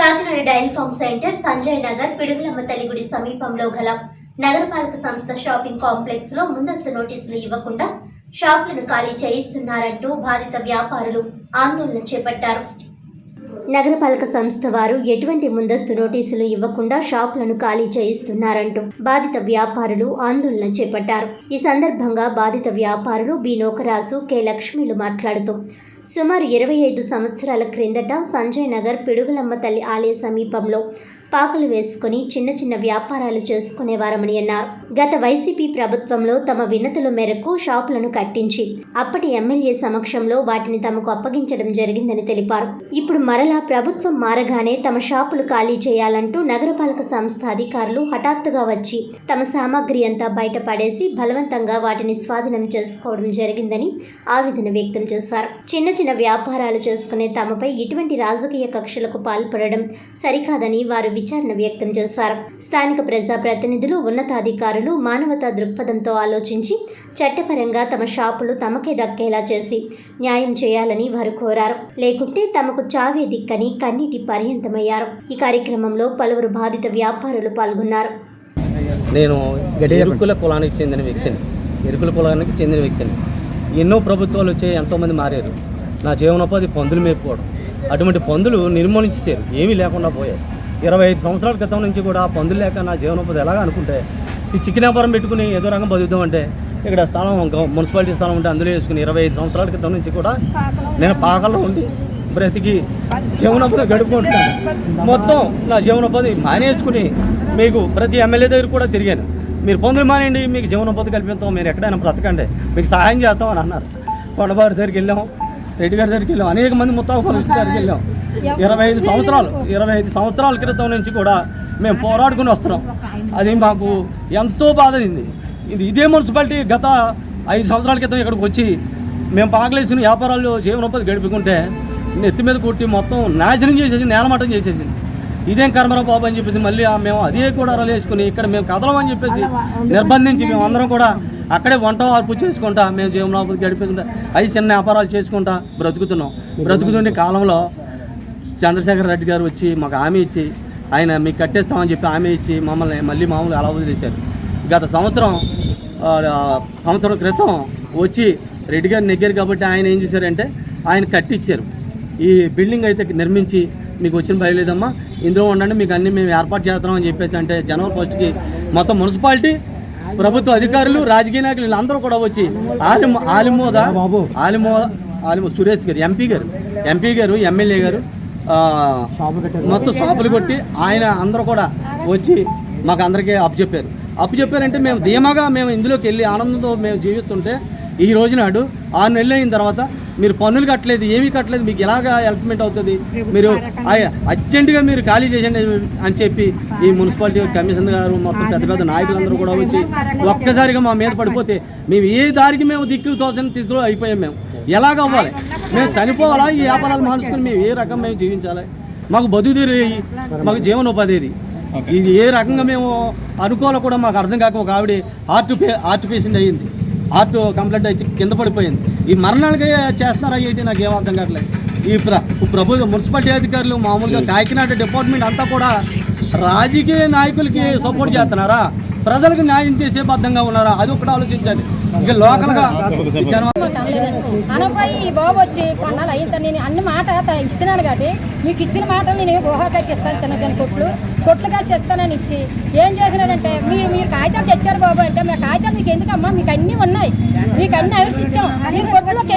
Kakinada dairy farm centre Sanjay Nagar Pidugulamma తల్లిగుడి సమీపంలో గల నగరపాలక సంస్థ షాపింగ్ కాంప్లెక్స్లో ముందస్తు నోటీసులు ఇవ్వకుండా షాపులను ఖాళీ చేయిస్తున్నారంటూ బాధిత వ్యాపారులు ఆందోళన చేపట్టారు. నగరపాలక సంస్థ వారు ఎటువంటి ముందస్తు నోటీసులు ఇవ్వకుండా షాపులను ఖాళీ చేయిస్తున్నారంటూ బాధిత వ్యాపారులు ఆందోళన చేపట్టారు. ఈ సందర్భంగా బాధిత వ్యాపారులు బి నోకరాజు కె లక్ష్మిలు మాట్లాడుతూ సుమారు ఇరవై ఐదు సంవత్సరాల క్రిందట సంజయ్ నగర్ పిడుగులమ్మ తల్లి ఆలయ సమీపంలో పాకలు వేసుకుని చిన్న చిన్న వ్యాపారాలు చేసుకునేవారమని అన్నారు. గత వైసీపీ ప్రభుత్వంలో తమ వినతుల మేరకు షాపులను కట్టించి అప్పటి ఎమ్మెల్యే సమక్షంలో వాటిని తమకు అప్పగించడం జరిగిందని తెలిపారు. ఇప్పుడు మరలా ప్రభుత్వం మారగానే తమ షాపులు ఖాళీ చేయాలంటూ నగరపాలక సంస్థ అధికారులు హఠాత్తుగా వచ్చి తమ సామాగ్రి అంతా బయటపడేసి బలవంతంగా వాటిని స్వాధీనం చేసుకోవడం జరిగిందని ఆవేదన వ్యక్తం చేశారు. చిన్న చిన్న వ్యాపారాలు చేసుకునే తమపై ఇటువంటి రాజకీయ కక్షలకు పాల్పడడం సరికాదని వారు విచారణ వ్యక్తం చేశారు. స్థానిక ప్రజాప్రతినిధులు ఉన్నతాధికారులు మానవతా దృక్పథంతో ఆలోచించి చట్టపరంగా తమ షాపులు తమకే దక్కేలా చేసి న్యాయం చేయాలని వారు కోరారు. లేకుంటే తమకు చావే దిక్కని కన్నీటి పర్యంతమయ్యారు. ఈ కార్యక్రమంలో పలువురు బాధిత వ్యాపారులు పాల్గొన్నారు. నేను ఎరుకుల కులానికి చెందిన వ్యక్తిని ఎరుకుల కులానికి చెందిన వ్యక్తిని. ఎన్నో ప్రభుత్వాలు వచ్చి ఎంతోమంది మారారు. నా జీవనోపాధి పందులు మేపుకోవడం అటువంటి పందులు నిర్మూలించేశారు. ఏమీ లేకుండా పోయాయి. ఇరవై ఐదు సంవత్సరాల క్రితం నుంచి కూడా ఆ పందులు లేక నా జీవనోపాధి ఎలాగ అనుకుంటే ఈ చికెన్ వ్యాపారం పెట్టుకుని ఏదో రంగం బతుకుతామంటే ఇక్కడ స్థలం మున్సిపాలిటీ స్థలం ఉంటే అందులో వేసుకుని ఇరవై ఐదు సంవత్సరాల క్రితం నుంచి కూడా నేను పాకల్లో ఉండి బ్రతికి జీవనోపాధి గడుపుకుంటున్నాను. మొత్తం నా జీవనోపాధి మానేసుకుని మీకు ప్రతి ఎమ్మెల్యే దగ్గర కూడా తిరిగాను. మీరు పొందులు మానేయండి మీకు జీవనోపాధి కల్పిస్తాం మీరు ఎక్కడైనా బ్రతకండి మీకు సహాయం చేస్తాం అని అన్నారు. కొండబారి దగ్గరికి వెళ్ళాం రెడ్డి గారి దగ్గరికి వెళ్ళాం అనేక మంది ముత్తావు దగ్గరికి వెళ్ళాం. ఇరవై ఐదు సంవత్సరాలు ఇరవై ఐదు సంవత్సరాల క్రితం నుంచి కూడా మేము పోరాడుకుని వస్తున్నాం. అది మాకు ఎంతో బాధైంది ఇది ఇదే మున్సిపాలిటీ గత ఐదు సంవత్సరాల క్రితం ఇక్కడికి వచ్చి మేము పాకలేసిన వ్యాపారాలు జీవనోపాధి గడుపుకుంటే నెత్తి మీద కొట్టి మొత్తం నాశనం చేసేసి నేలమట్టం చేసేసింది. ఇదేం కర్మరా బాబు అని చెప్పేసి మళ్ళీ మేము అదే కూడా వేసుకుని ఇక్కడ మేము కదలమని చెప్పేసి నిర్బంధించి మేము అందరం కూడా అక్కడే వంట వార్పు చేసుకుంటా మేము జీవనోపాధి గడిపేసుకుంటా అవి చిన్న వ్యాపారాలు చేసుకుంటా బ్రతుకుతున్నాం. బ్రతుకుతుండే కాలంలో చంద్రశేఖర్ రెడ్డి గారు వచ్చి మాకు హామీ ఇచ్చి ఆయన మీకు కట్టేస్తామని చెప్పి హామీ ఇచ్చి మమ్మల్ని మళ్ళీ మామూలుగా అలా వదిలేశారు. గత సంవత్సరం సంవత్సరం క్రితం వచ్చి రెడ్డి గారు నెగ్గారు కాబట్టి ఆయన ఏం చేశారంటే ఆయన కట్టించారు ఈ బిల్డింగ్ అయితే నిర్మించి మీకు వచ్చిన బయలేదమ్మా ఇందులో ఉండండి మీకు అన్ని మేము ఏర్పాటు చేస్తున్నామని చెప్పేసి అంటే జనవరి ఫస్ట్కి మొత్తం మున్సిపాలిటీ ప్రభుత్వ అధికారులు రాజకీయ నాయకులు వీళ్ళందరూ కూడా వచ్చి ఆలిమో ఆలిమోద ఆలిమో ఆలిమో సురేష్ గారు ఎంపీ గారు ఎంపీ గారు ఎమ్మెల్యే గారు మొత్తం షాపులు కొట్టి ఆయన అందరూ కూడా వచ్చి మాకు అందరికీ అప్పు చెప్పారు. అప్పు చెప్పారంటే మేము ధీమాగా మేము ఇందులోకి వెళ్ళి ఆనందంతో మేము జీవిస్తుంటే ఈ రోజు నాడు ఆరు నెలలు అయిన తర్వాత మీరు పన్నులు కట్టలేదు ఏమీ కట్టలేదు మీకు ఎలాగా హెల్ప్మెంట్ అవుతుంది? మీరు అర్జెంటుగా మీరు ఖాళీ చేయండి అని చెప్పి ఈ మున్సిపాలిటీ కమిషన్ గారు మొత్తం పెద్ద పెద్ద నాయకులందరూ కూడా వచ్చి ఒక్కసారిగా మా మీద పడిపోతే మేము ఏ దారికి మేము దిక్కు తోచని స్థితిలో అయిపోయాం మేము. ఎలాగ అవ్వాలి మేము చనిపోవాలా? ఈ వ్యాపారాలు మానుసుకుని మేము ఏ రకం మేము జీవించాలి? మాకు బతుకుదీరు మాకు జీవనోపాధి ఇది ఇది ఏ రకంగా మేము అనుకోవాలో కూడా మాకు అర్థం కాక ఒక ఆవిడ హార్ట్ పే హార్ట్ పేషెంట్ అయ్యింది. హార్ట్ కంప్లైంట్ వచ్చి కింద పడిపోయింది. ఈ మరణాలకి చేస్తున్నారా ఏంటి? నాకు ఏం అర్థం కావట్లేదు. ఈ ప్ర ప్రభుత్వ మున్సిపాలిటీ అధికారులు మామూలుగా కాకినాడ డిపార్ట్మెంట్ అంతా కూడా రాజకీయ నాయకులకి సపోర్ట్ చేస్తున్నారా? ప్రజలకు న్యాయం చేసే బద్ధంగా ఉన్నారా? అది ఒకటి ఆలోచించాలి ఇక లోకల్గా ఈ అనపై ఈ బాబు వచ్చి కొన్నాళ్ళు అయ్యింత నేను అన్ని మాట ఇస్తున్నాను కాబట్టి మీకు ఇచ్చిన మాటలు నేను గుహ ఇస్తాను చిన్న చిన్న కొట్లు. కొట్లు కాసి ఇస్తానని ఇచ్చి ఏం చేసినాడంటే మీరు మీరు కాగితాలు తెచ్చారు బాబు అంటే మా కాగితాలు మీకు ఎందుకమ్మా? మీకు అన్నీ ఉన్నాయి. మీకు అన్ని అవర్స్ ఇచ్చాం. మీరు కొట్లోకి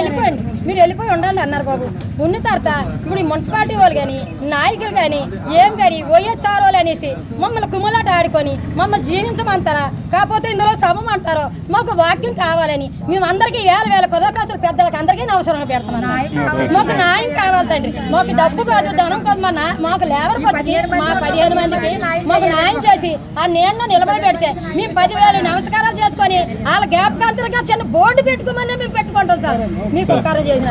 వెళ్ళిపోయి ఉండండి అన్నారు బాబు. ఉన్న తర్వాత ఇప్పుడు ఈ మున్సిపాలిటీ వాళ్ళు కానీ నాయకులు కానీ ఏం కానీ వైఎస్ఆర్ వాళ్ళు అనేసి మమ్మల్ని కుమ్మలాట ఆడుకొని మమ్మల్ని జీవించమంటారా? కాకపోతే ఇందులో సభం అంటారు? మాకు వాక్యం కావాలని మేము అందరికీ వేల వేల కుదరకాసులు పెద్దలకు అందరికీ అవసరం పెడుతున్నాం మాకు న్యాయం కావాలి తండ్రి. మాకు డబ్బు కాదు ధనం కాదు మా మాకు లేబర్ పచ్చికి మా పదిహేను మందికి మాకు న్యాయం చేసి ఆ నీళ్ళ నిలబడి పెడితే మేము పదివేలు నమస్కారాలు చేసుకొని వాళ్ళ గ్యాప్ అంతరంగా చిన్న బోర్డు పెట్టుకోమని మేము పెట్టుకుంటాం సార్. మీకు ఉపకారం చేసిన